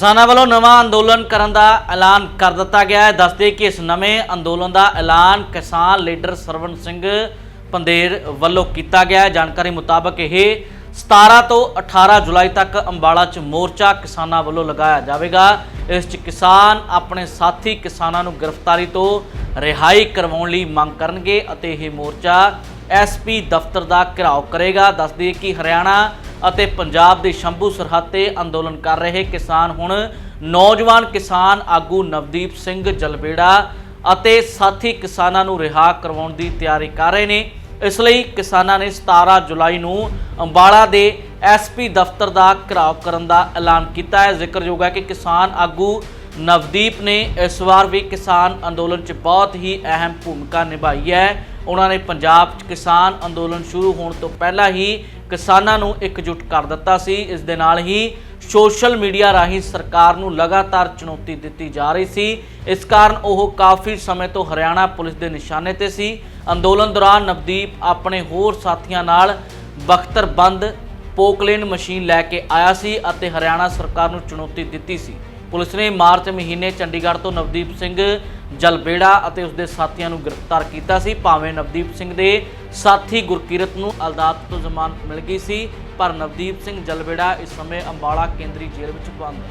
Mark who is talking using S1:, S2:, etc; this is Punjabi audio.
S1: ਕਿਸਾਨਾਂ ਵੱਲੋਂ ਨਵਾਂ ਅੰਦੋਲਨ ਕਰਨ ਦਾ ਐਲਾਨ ਕਰ ਦਿੱਤਾ ਗਿਆ ਹੈ। ਦੱਸਦੇ ਕਿ ਇਸ ਨਵੇਂ ਅੰਦੋਲਨ ਦਾ ਐਲਾਨ ਕਿਸਾਨ ਲੀਡਰ ਸਰਵਣ ਸਿੰਘ ਪੰਦੇਰ ਵੱਲੋਂ ਕੀਤਾ ਗਿਆ ਹੈ। ਜਾਣਕਾਰੀ ਮੁਤਾਬਕ ਇਹ 17 ਤੋਂ 18 ਜੁਲਾਈ ਤੱਕ ਅੰਬਾਲਾ 'ਚ ਮੋਰਚਾ ਕਿਸਾਨਾਂ ਵੱਲੋਂ ਲਗਾਇਆ ਜਾਵੇਗਾ। ਇਸ 'ਚ ਕਿਸਾਨ ਆਪਣੇ ਸਾਥੀ ਕਿਸਾਨਾਂ ਨੂੰ ਗ੍ਰਿਫਤਾਰੀ ਤੋਂ ਰਿਹਾਈ ਕਰਵਾਉਣ ਲਈ ਮੰਗ ਕਰਨਗੇ ਅਤੇ ਇਹ ਮੋਰਚਾ ਐਸਪੀ ਦਫ਼ਤਰ ਦਾ ਘਿਰਾਓ ਕਰੇਗਾ। ਦੱਸਦੇ ਕਿ ਹਰਿਆਣਾ ਅਤੇ ਪੰਜਾਬ ਦੇ ਸ਼ੰਭੂ ਸਰਹੱਦ ਤੇ ਅੰਦੋਲਨ ਕਰ ਰਹੇ ਕਿਸਾਨ ਹੁਣ ਨੌਜਵਾਨ ਕਿਸਾਨ ਆਗੂ ਨਵਦੀਪ ਸਿੰਘ ਜਲਬੇੜਾ ਅਤੇ ਸਾਥੀ ਕਿਸਾਨਾਂ ਨੂੰ ਰਿਹਾ ਕਰਵਾਉਣ ਦੀ ਤਿਆਰੀ ਕਰ ਰਹੇ ਨੇ। ਇਸ ਲਈ ਕਿਸਾਨਾਂ ਨੇ 17 ਜੁਲਾਈ ਨੂੰ ਅੰਬਾਲਾ ਦੇ ਐਸਪੀ ਦਫ਼ਤਰ ਦਾ ਘਿਰਾਓ ਕਰਨ ਦਾ ਐਲਾਨ ਕੀਤਾ। ਹੈ ਜ਼ਿਕਰਯੋਗ ਹੈ ਕਿ ਕਿਸਾਨ ਆਗੂ ਨਵਦੀਪ ਨੇ ਇਸ ਵਾਰ ਵੀ ਕਿਸਾਨ ਅੰਦੋਲਨ 'ਚ ਬਹੁਤ ਹੀ ਅਹਿਮ ਭੂਮਿਕਾ ਨਿਭਾਈ ਹੈ। ਉਹਨਾਂ ਨੇ ਪੰਜਾਬ 'ਚ ਕਿਸਾਨ ਅੰਦੋਲਨ ਸ਼ੁਰੂ ਹੋਣ ਤੋਂ ਪਹਿਲਾਂ ਹੀ ਕਿਸਾਨਾਂ ਨੂੰ ਇਕਜੁੱਟ ਕਰ ਦਿੱਤਾ ਸੀ। ਇਸ ਦੇ ਨਾਲ ਹੀ ਸੋਸ਼ਲ ਮੀਡੀਆ ਰਾਹੀਂ ਸਰਕਾਰ ਨੂੰ ਲਗਾਤਾਰ ਚੁਣੌਤੀ ਦਿੱਤੀ ਜਾ ਰਹੀ ਸੀ। ਇਸ ਕਾਰਨ ਉਹ ਕਾਫੀ ਸਮੇਂ ਤੋਂ ਹਰਿਆਣਾ ਪੁਲਿਸ ਦੇ ਨਿਸ਼ਾਨੇ ਤੇ ਸੀ। ਅੰਦੋਲਨ ਦੌਰਾਨ ਨਵਦੀਪ ਆਪਣੇ ਹੋਰ ਸਾਥੀਆਂ ਨਾਲ ਬਖਤਰਬੰਦ ਪੋਕਲੇਨ ਮਸ਼ੀਨ ਲੈ ਕੇ ਆਇਆ ਸੀ ਅਤੇ ਹਰਿਆਣਾ ਸਰਕਾਰ ਨੂੰ ਚੁਣੌਤੀ ਦਿੱਤੀ ਸੀ। ਪੁਲਿਸ ਨੇ ਮਾਰਚ ਮਹੀਨੇ ਚੰਡੀਗੜ੍ਹ ਤੋਂ ਨਵਦੀਪ ਸਿੰਘ ਜਲਬੇੜਾ ਅਤੇ ਉਸਦੇ ਸਾਥੀਆਂ ਨੂੰ ਗ੍ਰਿਫਤਾਰ ਕੀਤਾ ਸੀ। ਭਾਵੇਂ ਨਵਦੀਪ ਸਿੰਘ ਦੇ ਸਾਥੀ ਗੁਰਕੀਰਤ ਨੂੰ ਅਦਾਲਤ ਤੋਂ ਜ਼ਮਾਨਤ ਮਿਲ ਗਈ ਸੀ, ਪਰ ਨਵਦੀਪ ਸਿੰਘ ਜਲਬੇੜਾ ਇਸ ਸਮੇਂ ਅੰਬਾਲਾ ਕੇਂਦਰੀ ਜੇਲ੍ਹ ਵਿੱਚ ਬੰਦ